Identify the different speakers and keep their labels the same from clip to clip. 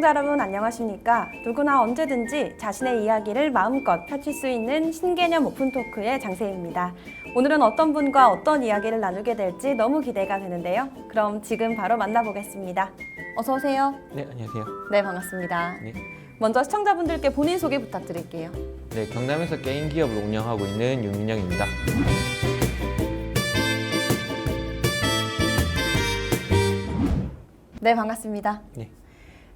Speaker 1: 시청자 여러분 안녕하십니까? 누구나 언제든지 자신의 이야기를 마음껏 펼칠 수 있는 신개념 오픈 토크의 장세입니다. 오늘은 어떤 분과 어떤 이야기를 나누게 될지 너무 기대가 되는데요. 그럼 지금 바로 만나보겠습니다. 어서 오세요.
Speaker 2: 네, 안녕하세요.
Speaker 1: 네, 반갑습니다.
Speaker 2: 네.
Speaker 1: 먼저 시청자분들께 본인 소개 부탁드릴게요.
Speaker 2: 네, 경남에서 게임 기업을 운영하고 있는 윤민영입니다.
Speaker 1: 네, 반갑습니다.
Speaker 2: 네.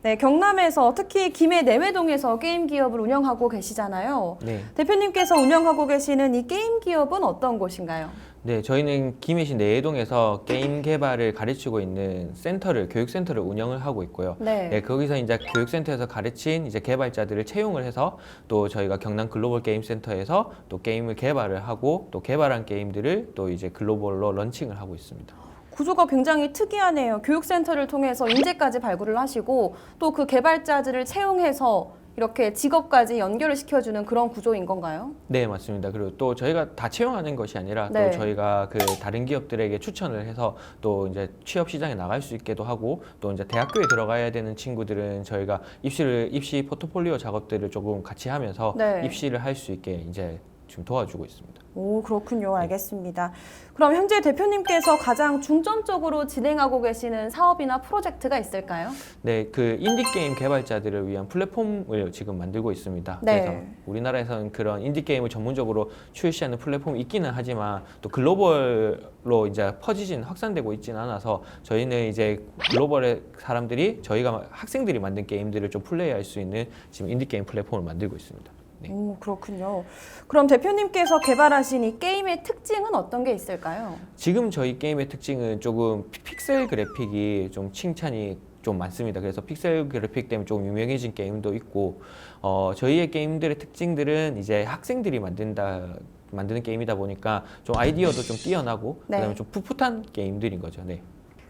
Speaker 1: 네, 경남에서 특히 김해 내외동에서 게임 기업을 운영하고 계시잖아요.
Speaker 2: 네.
Speaker 1: 대표님께서 운영하고 계시는 이 게임 기업은 어떤 곳인가요?
Speaker 2: 네, 저희는 김해시 내동에서 게임 개발을 가르치고 있는 센터를 교육센터를 운영을 하고 있고요.
Speaker 1: 네.
Speaker 2: 네, 거기서 이제 교육센터에서 가르친 이제 개발자들을 채용을 해서 또 저희가 경남 글로벌 게임 센터에서 또 게임을 개발을 하고 또 개발한 게임들을 또 이제 글로벌로 런칭을 하고 있습니다.
Speaker 1: 구조가 굉장히 특이하네요. 교육센터를 통해서 인재까지 발굴을 하시고 또 그 개발자들을 채용해서 이렇게 직업까지 연결을 시켜주는 그런 구조인 건가요?
Speaker 2: 네, 맞습니다. 그리고 또 저희가 다 채용하는 것이 아니라
Speaker 1: 네.
Speaker 2: 또 저희가 그 다른 기업들에게 추천을 해서 또 이제 취업 시장에 나갈 수 있게도 하고 또 이제 대학교에 들어가야 되는 친구들은 저희가 입시를 입시 포트폴리오 작업들을 조금 같이 하면서
Speaker 1: 네.
Speaker 2: 입시를 할 수 있게 이제 지금 도와주고 있습니다.
Speaker 1: 오, 그렇군요. 알겠습니다. 그럼 현재 대표님께서 가장 중점적으로 진행하고 계시는 사업이나 프로젝트가 있을까요?
Speaker 2: 네, 그 인디 게임 개발자들을 위한 플랫폼을 지금 만들고 있습니다.
Speaker 1: 네.
Speaker 2: 그래서 우리나라에서는 그런 인디 게임을 전문적으로 출시하는 플랫폼이 있기는 하지만 또 글로벌로 이제 퍼지진 확산되고 있지는 않아서 저희는 이제 글로벌의 사람들이 저희가 학생들이 만든 게임들을 좀 플레이할 수 있는 지금 인디 게임 플랫폼을 만들고 있습니다. 네.
Speaker 1: 오, 그렇군요. 그럼 대표님께서 개발하신 이 게임의 특징은 어떤 게 있을까요?
Speaker 2: 지금 저희 게임의 특징은 조금 피- 픽셀 그래픽이 좀 칭찬이 좀 많습니다. 그래서 픽셀 그래픽 때문에 좀 유명해진 게임도 있고, 어, 저희의 게임들의 특징들은 이제 학생들이 만든다 만드는 게임이다 보니까 좀 아이디어도 좀 뛰어나고
Speaker 1: 네.
Speaker 2: 그다음에 좀 풋풋한 게임들인 거죠. 네.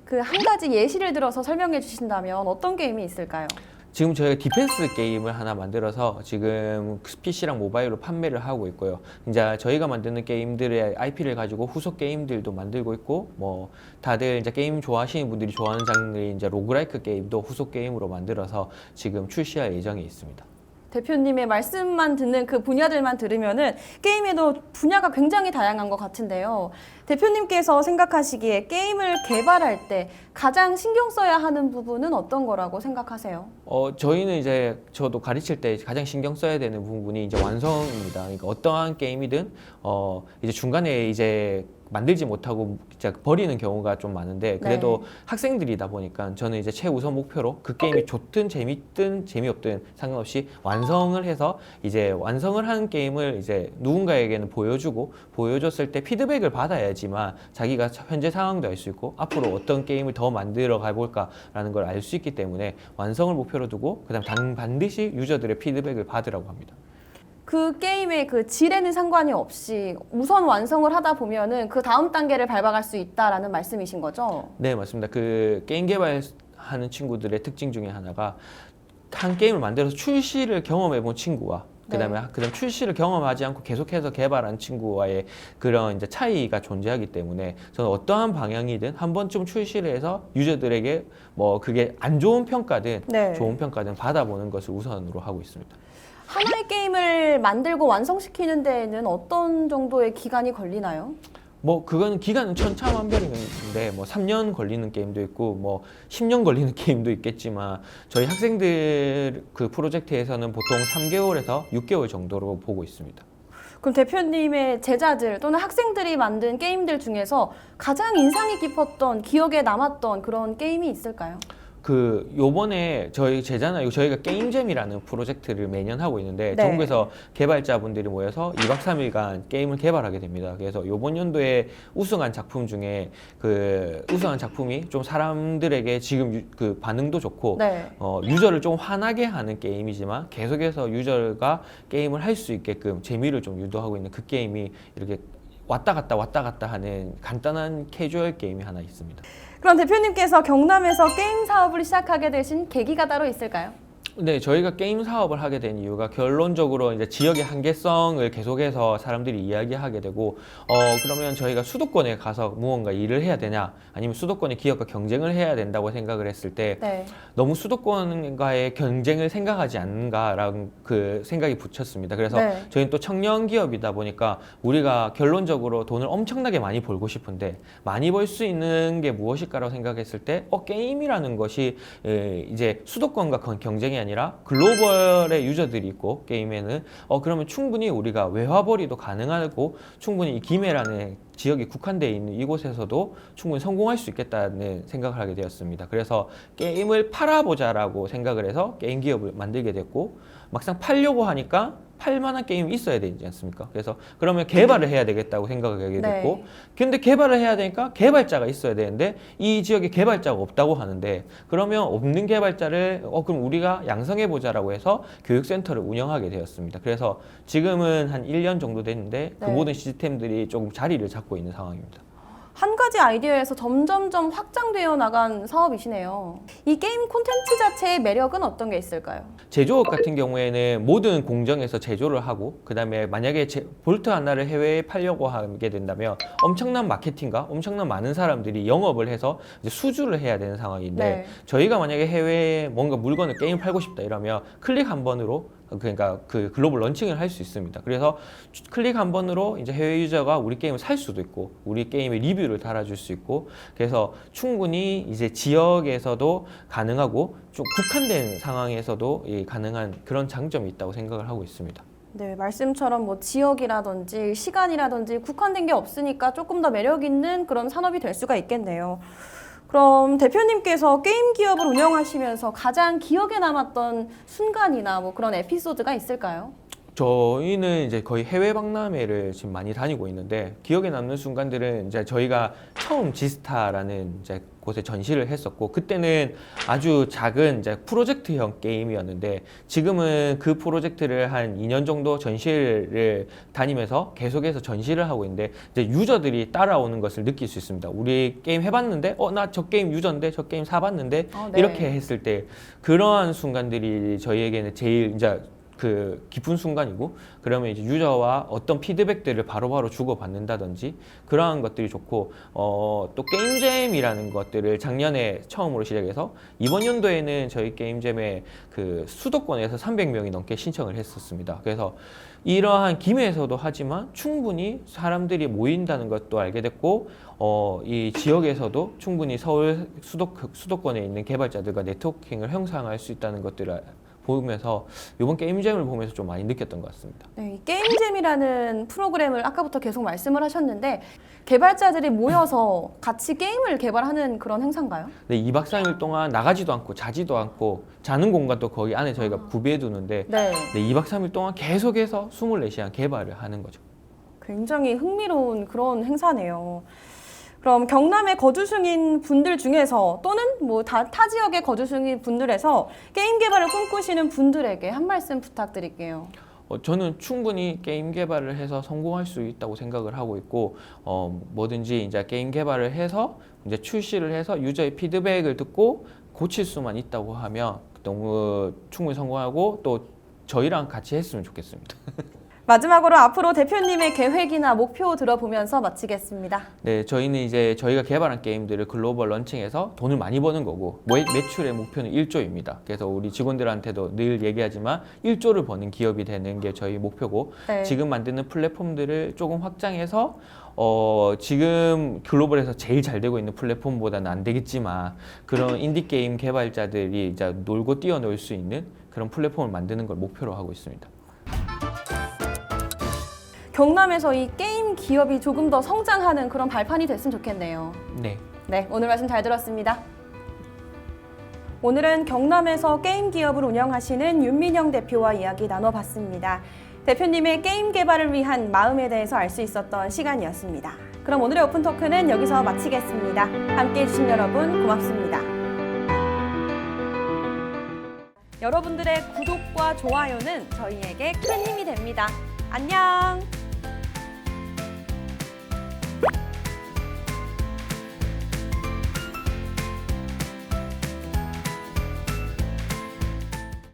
Speaker 1: 그 한 가지 예시를 들어서 설명해 주신다면 어떤 게임이 있을까요?
Speaker 2: 지금 저희가 디펜스 게임을 하나 만들어서 지금 PC랑 모바일로 판매를 하고 있고요. 이제 저희가 만드는 게임들의 IP를 가지고 후속 게임들도 만들고 있고, 뭐 다들 이제 게임 좋아하시는 분들이 좋아하는 장르의 이제 로그라이크 게임도 후속 게임으로 만들어서 지금 출시할 예정에 있습니다.
Speaker 1: 대표님의 말씀만 듣는 그 분야들만 들으면은 게임에도 분야가 굉장히 다양한 것 같은데요. 대표님께서 생각하시기에 게임을 개발할 때 가장 신경 써야 하는 부분은 어떤 거라고 생각하세요?
Speaker 2: 어, 저희는 이제 저도 가르칠 때 가장 신경 써야 되는 부분이 이제 완성입니다. 그러니까 어떠한 게임이든 어, 이제 중간에 이제 만들지 못하고 진짜 버리는 경우가 좀 많은데 그래도 학생들이다 보니까 저는 이제 최우선 목표로 그 게임이 좋든 재밌든 재미없든 상관없이 완성을 해서 이제 완성을 한 게임을 이제 누군가에게는 보여주고 보여줬을 때 피드백을 받아야지만 자기가 현재 상황도 알 수 있고 앞으로 어떤 게임을 더 만들어 가볼까라는 걸 알 수 있기 때문에 완성을 목표로 두고 그다음 단 반드시 유저들의 피드백을 받으라고 합니다.
Speaker 1: 그 게임의 그 질에는 상관이 없이 우선 완성을 하다 보면은 그 다음 단계를 밟아갈 수 있다라는 말씀이신 거죠?
Speaker 2: 네 맞습니다. 그 게임 개발하는 친구들의 특징 중에 하나가 한 게임을 만들어서 출시를 경험해본 친구와 그다음에 그다음 출시를 경험하지 않고 계속해서 개발한 친구와의 그런 이제 차이가 존재하기 때문에 저는 어떠한 방향이든 한 번쯤 출시를 해서 유저들에게 뭐 그게 안 좋은 평가든
Speaker 1: 네.
Speaker 2: 좋은 평가든 받아보는 것을 우선으로 하고 있습니다.
Speaker 1: 하나의 게임을 만들고 완성시키는 데에는 어떤 정도의 기간이 걸리나요?
Speaker 2: 뭐 그거는 기간은 천차만별인데 뭐 3년 걸리는 게임도 있고 뭐 10년 걸리는 게임도 있겠지만 저희 학생들 그 프로젝트에서는 보통 3개월에서 6개월 정도로 보고 있습니다.
Speaker 1: 그럼 대표님의 제자들 또는 학생들이 만든 게임들 중에서 가장 인상이 깊었던 기억에 남았던 그런 게임이 있을까요?
Speaker 2: 그 요번에 저희 제잖아요. 저희가 게임잼이라는 프로젝트를 매년 하고 있는데
Speaker 1: 네.
Speaker 2: 전국에서 개발자분들이 모여서 2박 3일간 게임을 개발하게 됩니다. 그래서 요번 연도에 우승한 작품 중에 그 우승한 작품이 좀 사람들에게 지금 유- 그 반응도 좋고
Speaker 1: 네.
Speaker 2: 어, 유저를 좀 화나게 하는 게임이지만 계속해서 유저가 게임을 할 수 있게끔 재미를 좀 유도하고 있는 그 게임이 이렇게 왔다 갔다 왔다 갔다 하는 간단한 캐주얼 게임이 하나 있습니다.
Speaker 1: 그럼 대표님께서 경남에서 게임 사업을 시작하게 되신 계기가 따로 있을까요?
Speaker 2: 네, 저희가 게임 사업을 하게 된 이유가 결론적으로 이제 지역의 한계성을 계속해서 사람들이 이야기하게 되고, 어, 그러면 저희가 수도권에 가서 무언가 일을 해야 되냐, 아니면 수도권의 기업과 경쟁을 해야 된다고 생각을 했을 때,
Speaker 1: 네.
Speaker 2: 너무 수도권과의 경쟁을 생각하지 않는가라는 그 생각이 붙였습니다. 그래서
Speaker 1: 네.
Speaker 2: 저희는 또 청년 기업이다 보니까 우리가 결론적으로 돈을 엄청나게 많이 벌고 싶은데 많이 벌 수 있는 게 무엇일까라고 생각했을 때, 어, 게임이라는 것이 에, 이제 수도권과 건- 경쟁이 아니라 글로벌의 유저들이 있고 게임에는 어 그러면 충분히 우리가 외화벌이도 가능하고 충분히 이 김해라는 지역이 국한되어 있는 이곳에서도 충분히 성공할 수 있겠다는 생각을 하게 되었습니다. 그래서 게임을 팔아보자라고 생각을 해서 게임 기업을 만들게 됐고 막상 팔려고 하니까 팔만한 게임이 있어야 되지 않습니까? 그래서 그러면 개발을 해야 되겠다고 생각을 하게
Speaker 1: 네.
Speaker 2: 됐고 근데 개발을 해야 되니까 개발자가 있어야 되는데 이 지역에 개발자가 없다고 하는데 그러면 없는 개발자를 어 그럼 우리가 양성해 보자라고 해서 교육센터를 운영하게 되었습니다. 그래서 지금은 한 1년 정도 됐는데 그
Speaker 1: 네.
Speaker 2: 모든 시스템들이 조금 자리를 잡고 있는 상황입니다.
Speaker 1: 한 가지 아이디어에서 점점점 확장되어 나간 사업이시네요. 이 게임 콘텐츠 자체의 매력은 어떤 게 있을까요?
Speaker 2: 제조업 같은 경우에는 모든 공정에서 제조를 하고 그다음에 만약에 제- 볼트 하나를 해외에 팔려고 하게 된다면 엄청난 마케팅과 엄청난 많은 사람들이 영업을 해서 이제 수주를 해야 되는 상황인데
Speaker 1: 네.
Speaker 2: 저희가 만약에 해외에 뭔가 물건을 게임 팔고 싶다 이러면 클릭 한 번으로 그러니까 그 글로벌 런칭을 할 수 있습니다. 그래서 주- 클릭 한 번으로 이제 해외 유저가 우리 게임을 살 수도 있고 우리 게임의 리뷰를 달아줄 수 있고 그래서 충분히 이제 지역에서도 가능하고 좀 국한된 상황에서도 이 가능한 그런 장점이 있다고 생각을 하고 있습니다.
Speaker 1: 네, 말씀처럼 뭐 지역이라든지 시간이라든지 국한된 게 없으니까 조금 더 매력 있는 그런 산업이 될 수가 있겠네요. 그럼 대표님께서 게임 기업을 운영하시면서 가장 기억에 남았던 순간이나 뭐 그런 에피소드가 있을까요?
Speaker 2: 저희는 이제 거의 해외 박람회를 지금 많이 다니고 있는데 기억에 남는 순간들은 이제 저희가 처음 지스타라는 이제 곳에 전시를 했었고 그때는 아주 작은 이제 프로젝트형 게임이었는데 지금은 그 프로젝트를 한 2년 정도 전시를 다니면서 계속해서 전시를 하고 있는데 이제 유저들이 따라오는 것을 느낄 수 있습니다. 우리 게임 해봤는데 어 나 저 게임 유저인데 저 게임 사봤는데
Speaker 1: 어, 네.
Speaker 2: 이렇게 했을 때 그러한 순간들이 저희에게는 제일 이제 그 깊은 순간이고 그러면 이제 유저와 어떤 피드백들을 바로바로 주고받는다든지 그러한 것들이 좋고 어, 또 게임잼이라는 것들을 작년에 처음으로 시작해서 이번 연도에는 저희 게임잼에 그 수도권에서 300명이 넘게 신청을 했었습니다. 그래서 이러한 김해에서도 하지만 충분히 사람들이 모인다는 것도 알게 됐고 어, 이 지역에서도 충분히 서울 수도, 수도권에 있는 개발자들과 네트워킹을 형성할 수 있다는 것들을 보면서 이번 게임잼을 보면서 좀 많이 느꼈던 것 같습니다.
Speaker 1: 네, 이 게임잼이라는 프로그램을 아까부터 계속 말씀을 하셨는데 개발자들이 모여서 같이 게임을 개발하는 그런 행사인가요?
Speaker 2: 근데 2박 3일 동안 나가지도 않고 자지도 않고 자는 공간도 거기 안에 저희가 구비해 두는데
Speaker 1: 네.
Speaker 2: 네, 2박 3일 동안 계속해서 24시간 개발을 하는 거죠.
Speaker 1: 굉장히 흥미로운 그런 행사네요. 그럼 경남에 거주 중인 분들 중에서 또는 뭐 다 타 지역에 거주 중인 분들에서 게임 개발을 꿈꾸시는 분들에게 한 말씀 부탁드릴게요.
Speaker 2: 어, 저는 충분히 게임 개발을 해서 성공할 수 있다고 생각을 하고 있고 어, 뭐든지 이제 게임 개발을 해서 이제 출시를 해서 유저의 피드백을 듣고 고칠 수만 있다고 하면 너무 충분히 성공하고 또 저희랑 같이 했으면 좋겠습니다.
Speaker 1: 마지막으로 앞으로 대표님의 계획이나 목표 들어보면서 마치겠습니다.
Speaker 2: 네, 저희는 이제 저희가 개발한 게임들을 글로벌 런칭해서 돈을 많이 버는 거고 매, 매출의 목표는 1조입니다. 그래서 우리 직원들한테도 늘 얘기하지만 1조를 버는 기업이 되는 게 저희 목표고
Speaker 1: 네.
Speaker 2: 지금 만드는 플랫폼들을 조금 확장해서 어, 지금 글로벌에서 제일 잘 되고 있는 플랫폼보다는 안 되겠지만 그런 인디 게임 개발자들이 이제 놀고 뛰어놀 수 있는 그런 플랫폼을 만드는 걸 목표로 하고 있습니다.
Speaker 1: 경남에서 이 게임 기업이 조금 더 성장하는 그런 발판이 됐으면 좋겠네요.
Speaker 2: 네.
Speaker 1: 네, 오늘 말씀 잘 들었습니다. 오늘은 경남에서 게임 기업을 운영하시는 윤민영 대표와 이야기 나눠봤습니다. 대표님의 게임 개발을 위한 마음에 대해서 알 수 있었던 시간이었습니다. 그럼 오늘의 오픈 토크는 여기서 마치겠습니다. 함께 해주신 여러분 고맙습니다. 여러분들의 구독과 좋아요는 저희에게 큰 힘이 됩니다. 안녕!